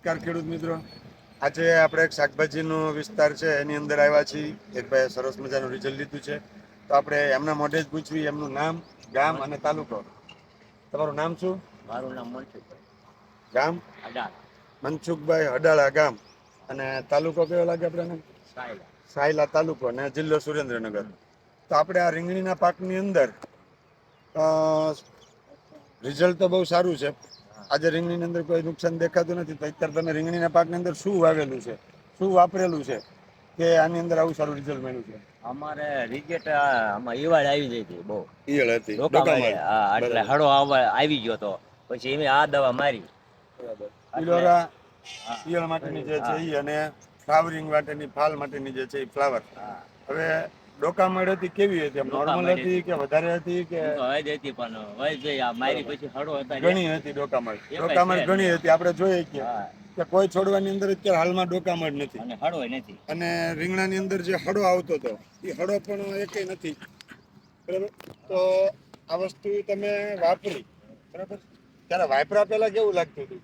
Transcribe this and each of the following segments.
નમસ્કાર ખેડૂત મિત્રો. આજે આપણે એક શાકભાજીનો વિસ્તાર છે એની અંદર આવ્યા છીએ. એક ભાઈ સરસ મજાનું રિઝલ્ટ લીધું છે. તો આપણે એમના મોઢે જ પૂછવી એમનું નામ ગામ અને તાલુકો. તમારું નામ શું? મારું નામ મનસુખભાઈ ગામ? અડાળા. મનસુખભાઈ અડાળા ગામ. અને તાલુકો કયો લાગે આપણે સાયલા. સાયલા તાલુકો અને જિલ્લો સુરેન્દ્રનગર. તો આપણે આ રીંગણીના પાકની અંદર રિઝલ્ટ તો બહુ સારું છે. આજે રીંગણીની અંદર કોઈ નુકસાન દેખાતું નથી તો અત્યારે તમે રીંગણીના પાકની અંદર શું વાવેલું છે? શું વાપરેલું છે કે આની અંદર આવું સારું રિઝલ્ટ મળ્યું છે? અમારે રિજેક્ટ આમાં ઈવાળ આવી જઈ હતી બહુ. ઈવાળ હતી? હા એટલે હળો આવવા આવી ગયો તો. પછી એમ આ દવા મારી. ઈલોરા હા. ઈયળ માટેની જે છે ઈ અને ફ્લાવરિંગ માટેની ફાલ માટેની જે છે એ ફ્લાવર. હવે ડોકામડ હતી કેવી હતી? નોર્મલ હતી કે વધારે હતી કે? તો હતી પણ વૈદ જઈ આ મારી પછી હળો હતા ઘણી હતી ડોકામડ ડોકામડ ઘણી હતી આપણે જોઈએ કે કે કોઈ છોડવાની અંદર અત્યારે હાલમાં ડોકામડ નથી. અને હળો નથી. અને રીંગણાની અંદર જે હળો આવતો હતો એ હળો પણ એકેય નથી. બરાબર? તો આ વસ્તુ તમે વાપરી. બરાબર? ત્યારે વાપરા પહેલા કેવું લાગતું હતું?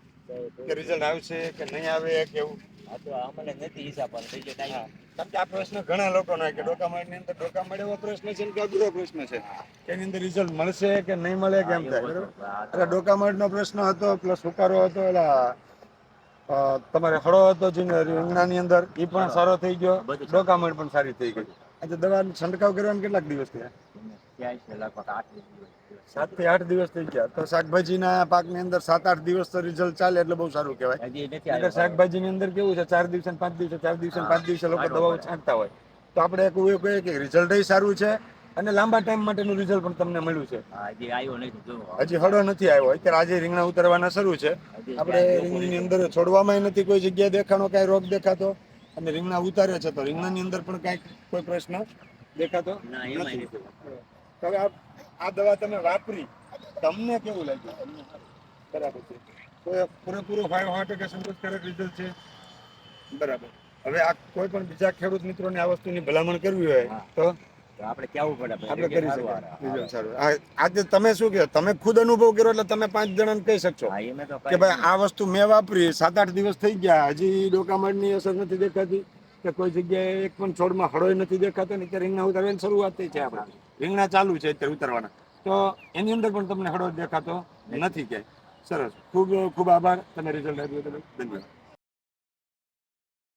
કે રિઝલ્ટ આવશે કે નહીં આવે કેવું? આ તો અમને નથી હિસાબ પણ રિજેક્ટ આવી કારણ કે આ પ્રશ્ન ઘણા લોકોનો કે ડોકામડની અંદર ડોકામડ એવો પ્રશ્ન છે કે અઘરો પ્રશ્ન છે? એની અંદર રિઝલ્ટ મળશે કે નહીં મળે થાય બરાબર? એટલે ડોકામડ નો પ્રશ્ન હતો પ્લસ હુકારો હતો એટલે તમારે હળો હતો રીંગણાની અંદર એ પણ સારો થઈ ગયો. ડોકામણ પણ સારી થઈ ગઈ. આજે દવા છંટકાવ કરવાના કેટલાક દિવસ થયા? સાતથી આઠ દિવસ. થઈ ગયા. તો શાકભાજીના પાકની અંદર સાત આઠ દિવસ તો રિઝલ્ટ ચાલે એટલે બહુ સારું કહેવાય. શાકભાજીની અંદર કેવું છે ચાર દિવસે પાંચ દિવસે ચાર દિવસે પાંચ દિવસે લોકો દવાઓ છાંટતા હોય. તો આપણે એક એવું કહીએ કે રિઝલ્ટ સારું છે અને લાંબા ટાઈમ માટેનું રિઝલ્ટ પણ તમને મળ્યું છે. હજી આવ્યો નથી હજી હળો નથી આવ્યો. અત્યારે આજે રીંગણા ઉતરવાના શરૂ છે. આપણે રીંગણીની અંદર છોડવામાં નથી કોઈ જગ્યાએ દેખાણો કાંઈ રોગ દેખાતો અને રીંગણા ઉતારે છે તો રીંગણાની અંદર પણ કાંઈક કોઈ પ્રશ્ન દેખાતો ના એમાં નથી. હવે આ આ દવા તમે વાપરી. તમને કેવું લાગ્યું? બરાબર છે. તો પૂરેપૂરો ફાઈવ સો ટકા સંતોષકારક રિઝલ્ટ છે? બરાબર. હવે આ કોઈ પણ બીજા ખેડૂત મિત્રોને આ વસ્તુની ભલામણ કરવી હોય તો તો આપણે કેવું પડે આપણે કરી શકીએ. સારું આજે તમે શું કહો? તમે ખુદ અનુભવ કર્યો એટલે તમે પાંચ જણાને કહી શકશો. હા, કે ભાઈ આ વસ્તુ મેં વાપરી સાત આઠ દિવસ થઈ ગયા હજી ડોકામડની અસર નથી દેખાતી કે કોઈ જગ્યાએ એક પણ છોડમાં હળોય નથી દેખાતો ને કે રીંગણા ઉતારવાની શરૂઆત થઈ છે આપણે રીંગણા ચાલુ છે અત્યારે ઉતારવાના. તો એની અંદર પણ તમને હળવદ દેખાતો નથી ક્યાંય. સરસ. ખૂબ ખૂબ આભાર. તમે રિઝલ્ટ આપ્યું ધન્યવાદ.